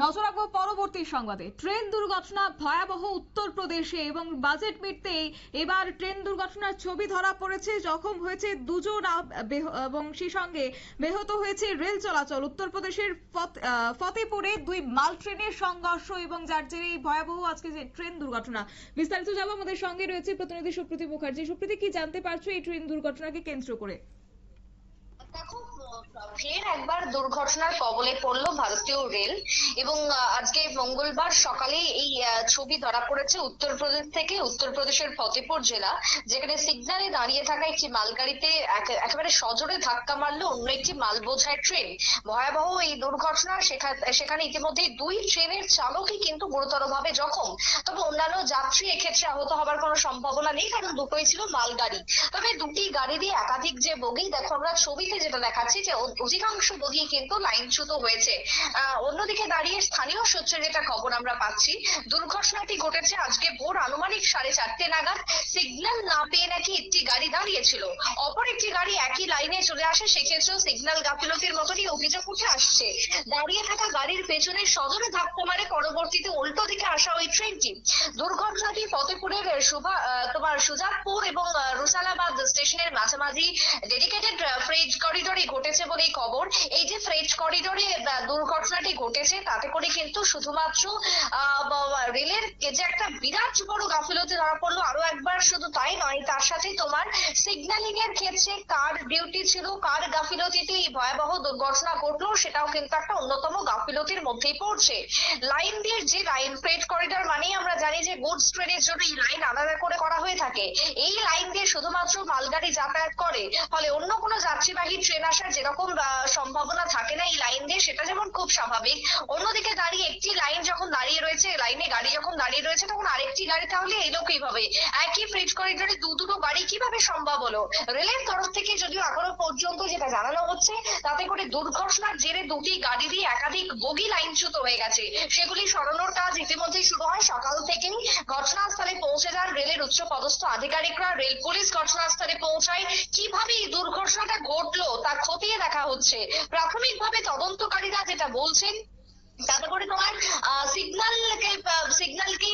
নজর রাখব পরবর্তী সংবাদে। ট্রেন দুর্ঘটনা ভয়াবহ উত্তরপ্রদেশে এবং বাজেট মিটতেই এবার ট্রেন দুর্ঘটনার ছবি ধরা পড়েছে। জখম হয়েছে দুজন এবং সেই সঙ্গে ব্যাহত হয়েছে রেল চলাচল। উত্তরপ্রদেশের ফতেপুরে দুই মাল ট্রেনের সংঘর্ষ এবং যার জেরে এই ভয়াবহ আজকে যে ট্রেন দুর্ঘটনা। বিস্তারিত যাব আমাদের সঙ্গে রয়েছে প্রতিনিধি সুপ্রীতি মুখার্জি। সুপ্রীতি, কি জানতে পারছ এই ট্রেন দুর্ঘটনাকে কেন্দ্র করে? দেখো ফের একবার দুর্ঘটনার কবলে পড়ল ভারতীয় রেল এবং আজকে মঙ্গলবার সকালে এই ছবি ধরা পড়েছে উত্তরপ্রদেশ থেকে উত্তরপ্রদেশের ফতেপুর জেলা, যেখানে সিগন্যালে দাঁড়িয়ে থাকা একটি মালগাড়িতে একেবারে সজোরে ধাক্কা মারলো অন্য একটি মাল বোঝাই ট্রেন। ভয়াবহ এই দুর্ঘটনা সেখা- সেখানে ইতিমধ্যে দুই ট্রেনের চালকই কিন্তু গুরুতরভাবে জখম। তবে অন্যান্য যাত্রী এক্ষেত্রে আহত হবার কোনো সম্ভাবনা নেই, কারণ দুটোই ছিল মালগাড়ি। তবে দুটি গাড়ি দিয়ে একাধিক যে বগি, দেখো আমরা ছবিতে যেটা দেখাচ্ছি অ- অধিকাংশ বগি কিন্তু লাইনচ্যুত হয়েছে। অন্যদিকে দাঁড়িয়ে স্থানীয় সূত্রে যেটা খবর আমরা পাচ্ছি, দুর্ঘটনাটি ঘটেছে আজকে ভোর আনুমানিক সাড়ে চারটে নাগাদ। সিগন্যাল না পেয়ে নাকি একটি গাড়ি দাঁড়িয়েছিল। অপর একটি গাড়ি একই লাইনে চলে আসে, সেক্ষেত্রেও সিগন্যাল গাফিলতির মতনই অভিযোগ উঠে আসছে। দাঁড়িয়ে থাকা গাড়ির পেছনে সজোরে ধাক্কা মারে পরবর্তীতে উল্টো দিকে আসা ওই ট্রেনটি। দুর্ঘটনাটি ফতেপুরের সুভা তোমার সুজাতপুর এবং রুসালাবাদ স্টেশনের মাঝামাঝি ডেডিকেটেড ফ্রেড করিডোরে ঘটেছে। বলেই খবর। এই যে ফ্রেজ করিডোরে দুর্ঘটনাটি ঘটেছে, তাতে করে কিন্তু শুধুমাত্র রেলের যে একটা বিরাট বড় গাফিলতি ধরা পড়ল, আরও একবার শুধু তাই নয়, তার সাথে তোমার সিগন্যালিং এর ক্ষেত্রে কার ডিউটি ছিল কার গাফিলতিতে এই ভয়াবহ দুর্ঘটনা ঘটলো, সেটাও কিন্তু একটা অন্যতম গাফিলতির মধ্যেই পড়ছে। লাইন দিয়ে যে লাইন ফ্রেড করিডোর মানেই আমরা জানি যে গুডস ট্রেনের জন্য এই লাইন আলাদা করে করা হয়ে থাকে। এই লাইন দিয়ে শুধুমাত্র মালগাড়ি যাতায়াত করে, ফলে অন্য কোনো যাত্রীবাহী ট্রেন আসার যেরকম সম্ভাবনা থাকে না, এই লাইন দিয়ে, সেটা যেমন খুব স্বাভাবিক। অন্যদিকে দাঁড়িয়ে একটি লাইন যখন দাঁড়িয়ে রয়েছে লাইনে গাড়ি যখন দাঁড়িয়ে রয়েছে, তখন আরেকটি গাড়ি তাহলে এলো কীভাবে? একই ফ্রেড করিডোরে দু দুটো গাড়ি কীভাবে সম্ভব হলো? রেলের তরফ থেকে যদিও এখনও পর্যন্ত যেটা জানানো হচ্ছে, তাতে করে দুর্ঘটনার জেরে দুটি গাড়ি দিয়ে একাধিক বগি লাইনচ্যুত হয়ে গেছে। সেগুলি সরানোর কাজ ইতিমধ্যেই শুরু হয়। সকাল থেকেই ঘটনাস্থলে পৌঁছে যান রেলের উচ্চ পদস্থ আধিকারিকরা। রেল পুলিশ ঘটনাস্থলে পৌঁছায় কীভাবে এই দুর্ঘটনাটা ঘটলো তা খতিয়ে দেখা হচ্ছে। প্রাথমিকভাবে তদন্তকারীরা যেটা বলছেন তাতে করে তোমার সিগন্যালকে সিগন্যালকে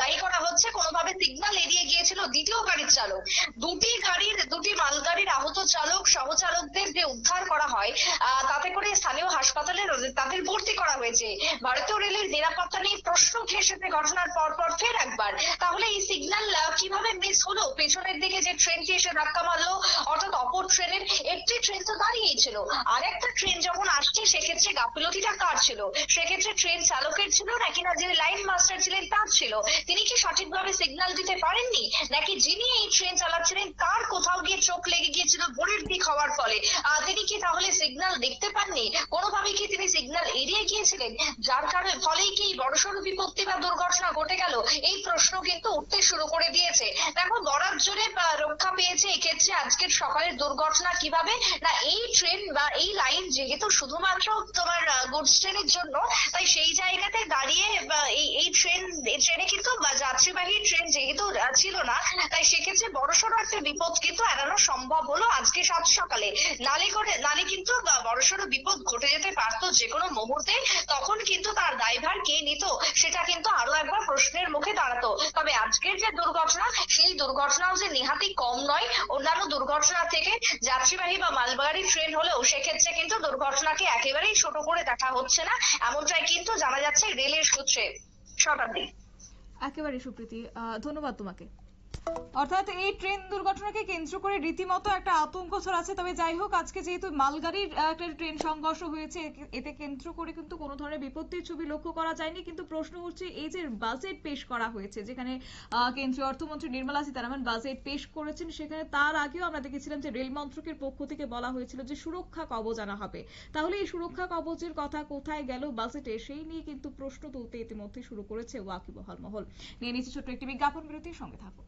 দায়ী করা হচ্ছে। কোনোভাবে সিগন্যাল এড়িয়ে গিয়েছিল দ্বিতীয় গাড়ির চালক। দুটি গাড়ির, দুটি মালগাড়ির আহত চালক, সহচালকদের যে উদ্ধার করা হয় তাতে করে স্থানীয় হাসপাতালে তাদের ভর্তি করা হয়েছে। ভারতীয় রেলের নিরাপত্তা নিয়ে প্রশ্ন উঠে ঘটনার পর পর ফের একবার। তাহলে এই সিগন্যাল কীভাবে মিস হলো? পেছনের দিকে যে ট্রেনটি এসে ধাক্কা মারলো, অর্থাৎ অপর ট্রেনের একটি ট্রেন তো দাঁড়িয়েই ছিল। আরেকটা ট্রেন যখন আসছে, সেক্ষেত্রে গাফিলতিটা কার ছিল? সেক্ষেত্রে ট্রেন চালকের ছিল নাকি না? যিনি লাইন মাস্টার ছিলেন, তার ছিল। তিনি কি সঠিকভাবে সিগন্যাল দিতে পারেননি? নাকি যিনি এই ট্রেন চালাচ্ছিলেন, তার কোথাও গিয়ে চোখ লেগে গিয়েছিল ভোরের দিক হওয়ার ফলে? তিনি কি তাহলে সিগন্যাল দেখতে পাননি? কোনোভাবে এড়িয়ে গিয়েছিলেন। যার কারণে ফলেই কি বড়সড় বিপত্তি বা দুর্ঘটনা ঘটে গেল? এই প্রশ্ন কিন্তু উঠতে শুরু করে দিয়েছে। দেখো, বরাত জোরে রক্ষা পেয়েছে এক্ষেত্রে আজকের সকালের দুর্ঘটনা কীভাবে? না, এই ট্রেন বা এই লাইন যেহেতু শুধুমাত্র তোমার গুডস ট্রেনের জন্য, তাই সেই জায়গাতে দাঁড়িয়ে এই ট্রেন ট্রেনে কিন্তু যাত্রীবাহী ট্রেন যেহেতু ছিল না, তাই সেক্ষেত্রে বড়সড় একটা বিপদ কিন্তু এড়ানো সম্ভব হলো আজকে সাত সকালে। নালে করে, নালে কিন্তু বড়সড় বিপদ ঘটে যেতে পারতো যে কোনো মুহূর্তে। তখন কিন্তু তার দায়ভার কে নিত, সেটা কিন্তু আরও একবার প্রশ্নের মুখে দাঁড়াতো। তবে আজকের যে দুর্ঘটনা, সেই দুর্ঘটনাও যে নেহাতি কম নয়, অন্যান্য দুর্ঘটনা থেকে যাত্রীবাহী বা মালগাড়ি ট্রেন হলেও সেক্ষেত্রে কিন্তু দুর্ঘটনাকে একেবারেই ছোট করে দেখা হচ্ছে না, এমনটাই কিন্তু জানা যাচ্ছে রেলের সূত্রে। শতাব্দী একেবারে সুপ্রীতি ধন্যবাদ তোমাকে। অর্থাৎ এই ট্রেন দুর্ঘটনাকে কেন্দ্র করে রীতিমতো একটা আতঙ্ক ছড়াচ্ছে। তবে যাই হোক, আজকে যেহেতু মালগাড়ির একটা ট্রেন সংঘর্ষ হয়েছে এতে কেন্দ্র করে কিন্তু কোনো ধরনের বিপত্তির ছবি লক্ষ্য করা যায়নি। কিন্তু প্রশ্ন হচ্ছে এই যে বাজেট পেশ করা হয়েছে, যেখানে কেন্দ্রীয় অর্থমন্ত্রী নির্মলা সীতারামন বাজেট পেশ করেছেন, সেখানে তার আগেও আমরা দেখেছিলাম যে রেল মন্ত্রকের পক্ষ থেকে বলা হয়েছিল যে সুরক্ষা কবচ আনা হবে। তাহলে এই সুরক্ষা কবচের কথা কোথায় গেল? বাজেটে সেই নিয়ে কিন্তু প্রশ্ন তুলতে ইতিমধ্যে শুরু করেছে ওয়াকিবহাল মহল। নিয়ে নিচ্ছে ছোট্ট একটি বিজ্ঞাপন বিরতির সঙ্গে থাকুন।